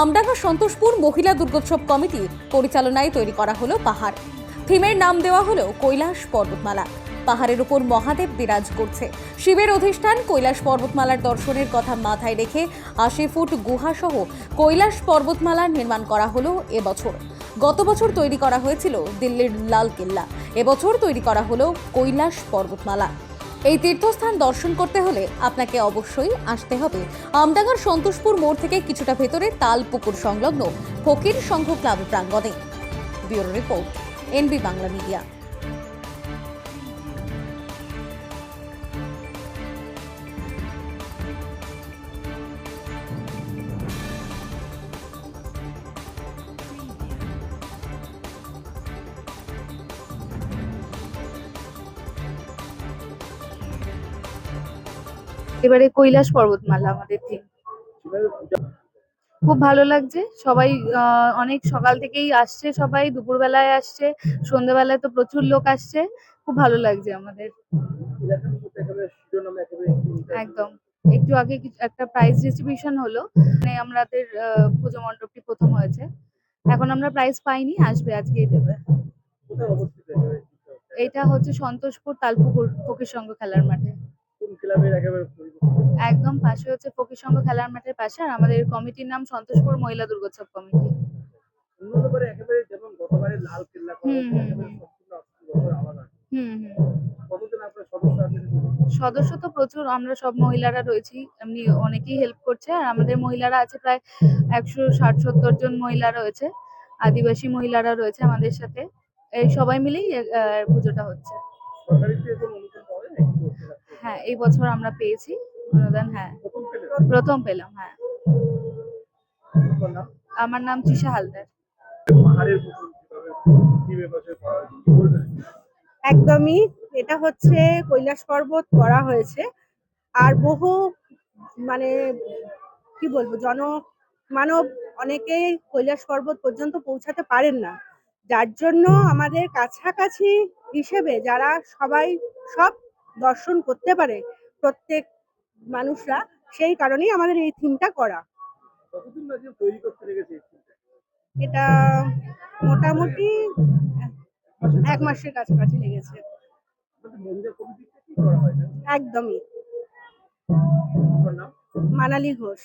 আমডাঙ্গা সন্তোষপুর মহিলা দুর্গোৎসব কমিটি পরিচালনায় তৈরি করা হলো পাহাড়। থিমের নাম দেওয়া হলো কৈলাস পর্বতমালা। পাহাড়ের উপর মহাদেব বিরাজ করছে। শিবের অধিষ্ঠান কৈলাস পর্বতমালার দর্শনের কথা মাথায় রেখে আশি ফুট গুহাসহ কৈলাস পর্বতমালা নির্মাণ করা হলো এবছর। গত বছর তৈরি করা হয়েছিল দিল্লির লাল কেল্লা এবছর তৈরি করা হলো কৈলাস পর্বতমালা। এই তীর্থস্থান দর্শন করতে হলে আপনাকে অবশ্যই আসতে হবে। আমডাঙ্গার সন্তোষপুর মোড় থেকে কিছুটা ভেতরে তালপুকুর সংলগ্ন ফকির সংঘ ক্লাব প্রাঙ্গণে। Bureau report, NB Bangla media. এবারে কৈলাস পর্বতমালা আমাদের থিম খুব ভালো লাগছে। সবাই অনেক সকাল থেকেই আসছে সবাই দুপুরবেলায় আসছে সন্ধ্যেবেলায় তো প্রচুর লোক আসছে। খুব ভালো লাগছে আমাদের। একদম। একটু আগে একটা প্রাইজ ডিস্ট্রিবিউশন হলো। মানে আমাদের পুজো মণ্ডপটি প্রথম হয়েছে। এখন আমরা প্রাইজ পাইনি আসবে আজকেই দেবে। এটা হচ্ছে সন্তোষপুর তালপুকুর ফকির সংঘ খেলার মাঠে। একদম পাশে হচ্ছে ফকির সংঘ খেলার মাঠের পাশে আর আমাদের কমিটির নাম সন্তোষপুর মহিলা দুর্গোৎসব কমিটি। হুম, হুম। হুম। সদস্য তো প্রচুর আমরা সব মহিলারা রয়েছি এমনি অনেকেই হেল্প করছে আর আমাদের মহিলারা আছে প্রায় একশো ষাট সত্তর জন মহিলা রয়েছে আদিবাসী মহিলারা রয়েছে আমাদের সাথে। এই সবাই মিলেই পুজোটা হচ্ছে। হ্যাঁ এই বছর আমরা পেয়েছি। অনুদান হ্যাঁ। প্রথম পেলাম হ্যাঁ। আমার নাম তৃষা হালদার। একদমই। এটা হচ্ছে কৈলাস পর্বত করা হয়েছে। আর বহু মানে কি বলব জন মানব অনেকেই কৈলাস পর্বত পর্যন্ত পৌঁছাতে পারেন না। যার জন্য আমাদের কাছাকাছি হিসেবে যারা সবাই সব দর্শন করতে পারে প্রত্যেক মানুষরা সেই কারণেই আমাদের এই থিমটা করা। এটা মোটামুটি এক মাসের কাছাকাছি লেগেছে। একদমই। মানালি ঘোষ।